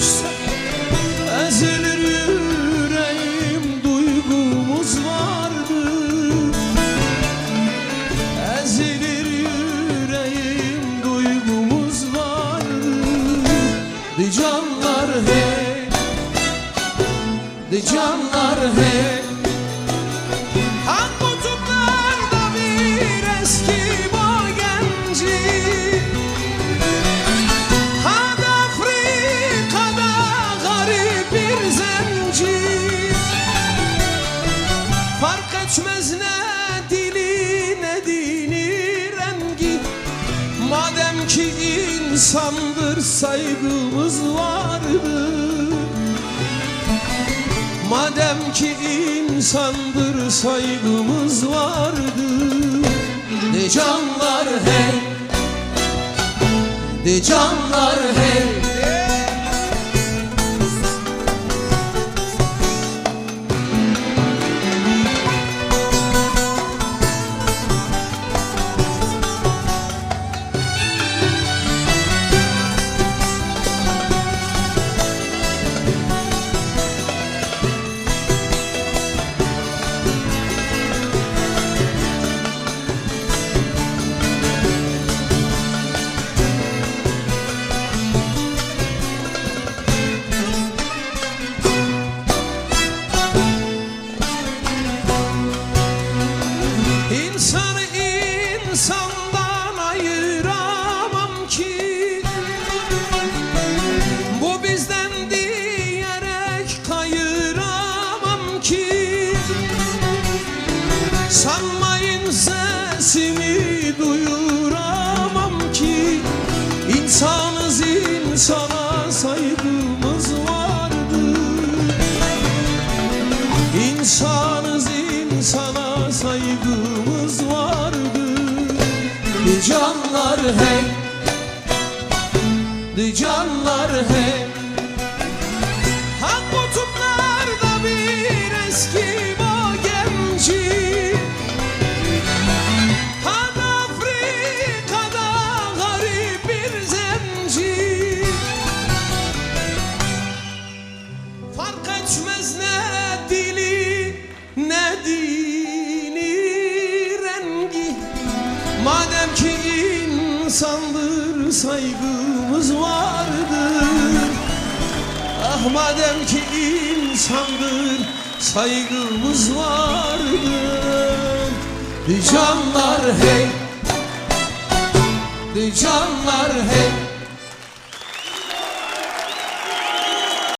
düşse yüreğim duygumuz vardı ezilir yüreğim duygumuz vardı di canlar hey di canlar hey insandır saygımız vardır. Madem ki insandır saygımız vardır. De canlar hey De canlar hey insandan ayıramam ki. Bu bizden diyerek kayıramam ki. Sanmayın sesimi duyuramam ki. İnsanız insana saygımız vardır. İnsanız insana saygımız De canlar bir eski genci Hak Afrika'da garip bir zenci. Fark etmez ne dili ne dini rengi. Madem ki insandır saygımız vardır. Ah madem ki insandır saygımız vardır. De canlar hey. De canlar hey